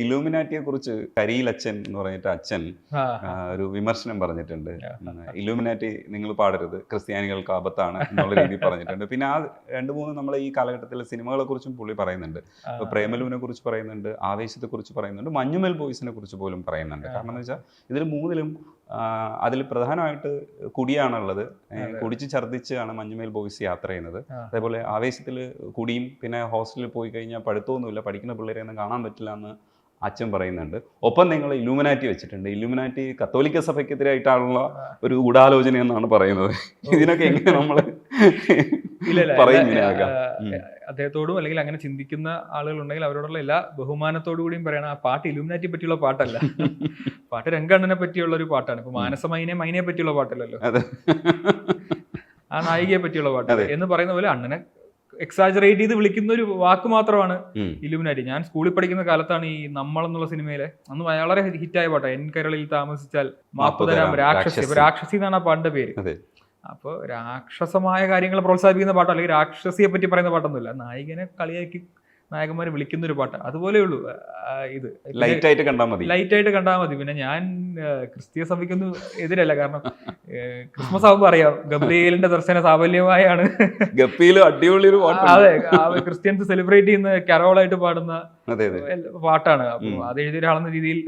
ഇലൂമിനാറ്റിയെ കുറിച്ച് കരിയിൽ അച്ഛൻ എന്ന് പറഞ്ഞിട്ട് അച്ഛൻ ഒരു വിമർശനം പറഞ്ഞിട്ടുണ്ട്. ഇലൂമിനാറ്റി നിങ്ങൾ പാടരുത് ക്രിസ്ത്യാനികൾക്ക് ആപത്താണ് എന്നുള്ള രീതിയിൽ പറഞ്ഞിട്ടുണ്ട്. പിന്നെ ആ രണ്ട് മൂന്ന് നമ്മളെ ഈ കാലഘട്ടത്തിലെ സിനിമകളെ കുറിച്ചും പുള്ളി പറയുന്നുണ്ട്. ഇപ്പൊ പ്രേമലുവിനെ കുറിച്ച് പറയുന്നുണ്ട് ആവേശത്തെ കുറിച്ച് പറയുന്നുണ്ട് മഞ്ഞുമേൽ ബോയ്സിനെ കുറിച്ച് പോലും പറയുന്നുണ്ട്. കാരണം എന്ന് വെച്ചാൽ ഇതിൽ മൂന്നിലും അതിൽ പ്രധാനമായിട്ട് കുടിയാണുള്ളത്. കുടിച്ച് ഛർദ്ദിച്ചാണ് മഞ്ഞുമേൽ ബോയ്സ് യാത്ര ചെയ്യുന്നത്. അതേപോലെ ആവേശത്തിൽ കുടിയും പിന്നെ ഹോസ്റ്റലിൽ പോയി കഴിഞ്ഞാൽ പഠിത്തമൊന്നുമില്ല പഠിക്കുന്ന പിള്ളേരെ ഒന്നും കാണാൻ പറ്റില്ല എന്ന് അച്ഛൻ പറയുന്നുണ്ട്. ഒപ്പം നിങ്ങൾ ഇലുമിനാറ്റി വെച്ചിട്ടുണ്ട്. ഇലുമിനാറ്റി കത്തോലിക്ക സഭയ്ക്കെതിരായിട്ടാണുള്ള ഒരു ഗൂഢാലോചന എന്നാണ് പറയുന്നത് ഇതിനൊക്കെ എങ്ങനെ നമ്മൾ. അദ്ദേഹത്തോടും അല്ലെങ്കിൽ അങ്ങനെ ചിന്തിക്കുന്ന ആളുകളുണ്ടെങ്കിൽ അവരോടുള്ള എല്ലാ ബഹുമാനത്തോടു കൂടിയും പറയണം ആ പാട്ട് ഇലുമിനാറ്റി പറ്റിയുള്ള പാട്ടല്ല. പാട്ട് രംഗണ്ണനെ പറ്റിയുള്ള ഒരു പാട്ടാണ്. ഇപ്പൊ മാനസ മൈനെ മൈനെ പറ്റിയുള്ള പാട്ടല്ലല്ലോ. ആ നായികയെ പറ്റിയുള്ള പാട്ട് എന്ന് പറയുന്ന പോലെ അണ്ണനെ എക്സാജറേറ്റ് ചെയ്ത് വിളിക്കുന്ന ഒരു വാക്ക് മാത്രമാണ് ഇലുമിനാരി ഇലുമിനാറ്റി. ഞാൻ സ്കൂളിൽ പഠിക്കുന്ന കാലത്താണ് ഈ നമ്മൾ എന്നുള്ള സിനിമയിലെ അന്ന് വളരെ ഹിറ്റായ പാട്ടാണ് എൻ കരളിൽ താമസിച്ചാൽ മാപ്പ് തരാം രാക്ഷസി. രാക്ഷസി. എന്നാണ് ആ പാട്ടിന്റെ പേര്. അപ്പോൾ രാക്ഷസമായ കാര്യങ്ങൾ പ്രോത്സാഹിപ്പിക്കുന്ന പാട്ടോ? അല്ലെങ്കിൽ രാക്ഷസിയെ പറ്റി പറയുന്ന പാട്ടൊന്നുമില്ല. നായികനെ കളിയാക്കി നായകന്മാരെ വിളിക്കുന്ന ഒരു പാട്ട്. അതുപോലെ ഉള്ളൂ ഇത്. ലൈറ്റ് ആയിട്ട് കണ്ടാൽ മതി. ലൈറ്റ് ആയിട്ട് കണ്ടാൽ മതി. പിന്നെ ഞാൻ ക്രിസ്തീയ സഭയ്ക്കൊന്നും എതിരല്ല. കാരണം ക്രിസ്മസ് ആകുമ്പോൾ അറിയാം ഗബ്രിയേലിന്റെ ദർശന സാഫല്യമായാണ്. ഗപ്പിയിലും അടിപൊളി ഒരു പാട്ട് അതെ ക്രിസ്ത്യൻസ് സെലിബ്രേറ്റ് ചെയ്യുന്ന കരോളായിട്ട് പാടുന്ന പാട്ടാണ്. അപ്പൊ അത് എഴുതിയ ഒരാളെന്ന രീതിയിൽ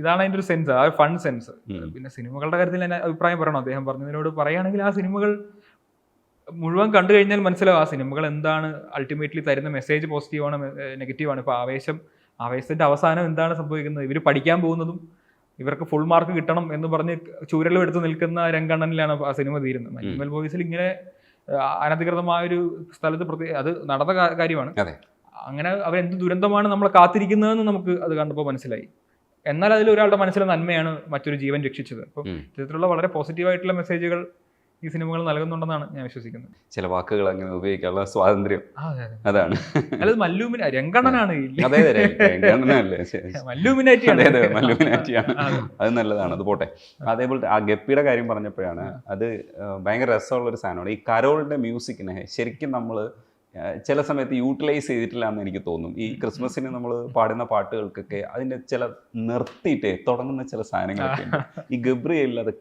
ഇതാണ് അതിന്റെ ഒരു സെൻസ് ആ ഫൺ സെൻസ്. പിന്നെ സിനിമകളുടെ കാര്യത്തിൽ ഞാൻ അഭിപ്രായം പറയണം. അദ്ദേഹം പറഞ്ഞതിനോട് പറയുകയാണെങ്കിൽ ആ സിനിമകൾ മുഴുവൻ കണ്ടു കഴിഞ്ഞാൽ മനസ്സിലാവും ആ സിനിമകൾ എന്താണ് അൾട്ടിമേറ്റ്ലി തരുന്ന മെസ്സേജ് പോസിറ്റീവാണ് നെഗറ്റീവാണ് ഇപ്പോൾ ആവേശം ആവേശത്തിന്റെ അവസാനം എന്താണ് സംഭവിക്കുന്നത്? ഇവർ പഠിക്കാൻ പോകുന്നതും ഇവർക്ക് ഫുൾ മാർക്ക് കിട്ടണം എന്ന് പറഞ്ഞ് ചൂരലും എടുത്ത് നിൽക്കുന്ന രംഗണ്ണനിലാണ് ആ സിനിമ തീരുന്നത്. മഞ്ഞുമൽ ബോയ്സിൽ ഇങ്ങനെ അനധികൃതമായ ഒരു സ്ഥലത്ത് പ്രത്യേക അത് നടന്ന കാര്യമാണ്. അങ്ങനെ അവരെന്ത് ദുരന്തമാണ് നമ്മൾ കാത്തിരിക്കുന്നതെന്ന് നമുക്ക് അത് കണ്ടപ്പോൾ മനസ്സിലായി. എന്നാൽ അതിൽ ഒരാളുടെ മനസ്സിലെ നന്മയാണ് മറ്റൊരു ജീവൻ രക്ഷിച്ചത്. അപ്പം. ഇത്തരത്തിലുള്ള വളരെ പോസിറ്റീവായിട്ടുള്ള മെസ്സേജുകൾ ഈ സിനിമകൾ നൽകുന്നുണ്ടെന്നാണ് ഞാൻ വിശ്വസിക്കുന്നത്. ചില വാക്കുകൾ അങ്ങനെ ഉപയോഗിക്കാനുള്ള സ്വാതന്ത്ര്യം. അതാണ്. അല്ലത് മല്ലൂമിന അതെ ശരി. മല്ലൂമിനാറ്റിയാണ്. അതെ നല്ലതാണ് അത് പോട്ടെ. അതേപോലെ ആ ഗപ്പിയുടെ കാര്യം പറഞ്ഞപ്പോഴാണ് അത് ഭയങ്കര രസമുള്ള ഒരു സാധനമാണ്. ഈ കരോളിന്റെ മ്യൂസിക്കിനെ ശരിക്കും നമ്മൾ ചില സമയത്ത് യൂട്ടിലൈസ് ചെയ്തിട്ടില്ല എന്ന് എനിക്ക് തോന്നും. ഈ ക്രിസ്മസിന് നമ്മൾ പാടുന്ന പാട്ടുകൾക്കൊക്കെ അതിന്റെ ചില നിർത്തിയിട്ടേ തുടങ്ങുന്ന ചില സാധനങ്ങളൊക്കെ ഈ ഗബ്രിയയിൽ അത്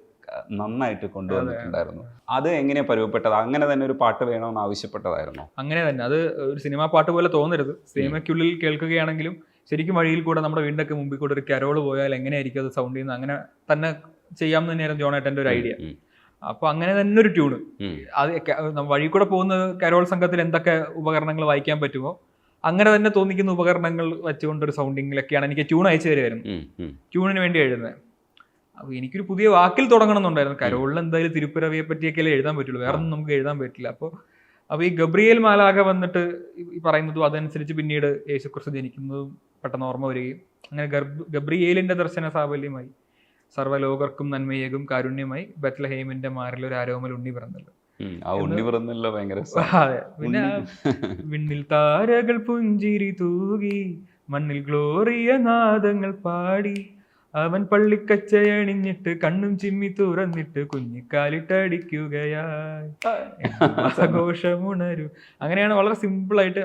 നന്നായിട്ട് കൊണ്ടുവന്നിട്ടുണ്ടായിരുന്നു. അത് എങ്ങനെ പരുവപ്പെട്ടത് അങ്ങനെ തന്നെ ഒരു പാട്ട് വേണമെന്ന് ആവശ്യപ്പെട്ടതായിരുന്നു? അങ്ങനെ തന്നെ. അത് ഒരു സിനിമാ പാട്ട് പോലെ തോന്നരുത്. സിനിമയ്ക്കുള്ളിൽ കേൾക്കുകയാണെങ്കിലും ശരിക്കും വഴിയിൽ കൂടെ നമ്മുടെ വീടിന്റെ മുമ്പിൽ കൂടെ ഒരു കരോൾ പോയാൽ എങ്ങനെയായിരിക്കും അത് സൗണ്ട് ചെയ്യുന്നത്? അങ്ങനെ തന്നെ ചെയ്യാമെന്ന് തന്നെയായിരുന്നു ജോണേട്ടന്റെ ഒരു ഐഡിയ അപ്പൊ അങ്ങനെ തന്നെ ഒരു ട്യൂണ് അത് വഴി കൂടെ പോകുന്ന കരോൾ സംഘത്തിൽ എന്തൊക്കെ ഉപകരണങ്ങൾ വായിക്കാൻ പറ്റുമോ? അങ്ങനെ തന്നെ തോന്നിക്കുന്ന ഉപകരണങ്ങൾ വെച്ചുകൊണ്ടൊരു സൗണ്ടിങ്ങിലൊക്കെയാണ് എനിക്ക് ട്യൂൺ അയച്ചു തരുമായിരുന്നു. ട്യൂണിന് വേണ്ടി എഴുതുന്നത്. അപ്പോൾ എനിക്കൊരു പുതിയ വാക്കിൽ തുടങ്ങണം എന്നുണ്ടായിരുന്നു കരോളിൽ എന്തായാലും തിരുപ്പിറവിയെ പറ്റിയൊക്കെ എഴുതാൻ പറ്റുള്ളൂ. വേറെ ഒന്നും നമുക്ക് എഴുതാൻ പറ്റില്ല. അപ്പോൾ അപ്പോൾ ഈ ഗബ്രിയേൽ മാലാക വന്നിട്ട് ഈ- പറയുന്നതും അതനുസരിച്ച് പിന്നീട് യേശുക്രിസ്തു ജനിക്കുന്നതും പെട്ടെന്ന് ഓർമ്മ വരികയും അങ്ങനെ ഗബ്രിയേലിന്റെ ദർശന സാഫല്യമായി സർവലോകർക്കും നന്മയേകും കാരുണ്യമായി ബത്ലഹേമിന്റെ മാറിൽ ഒരു ആരോമൽ ഉണ്ണി പിറന്നല്ലോ. ആ ഉണ്ണി പിറന്നല്ലോ ഭയങ്കര രസാ. അതെ. പിന്നെ വിണ്ണിൽ താരകൾ പുഞ്ചിരി തൂകി മണ്ണിൽ ഗ്ലോറിയ നാദങ്ങൾ പാടി അവൻ പള്ളിക്കച്ചയണിഞ്ഞിട്ട് കണ്ണും ചിമ്മി തുറന്നിട്ട് കുഞ്ഞിക്കാലിട്ടടിക്കുകയായി. ആഘോഷമുണരും അങ്ങനെയാണ് വളരെ സിമ്പിൾ ആയിട്ട്.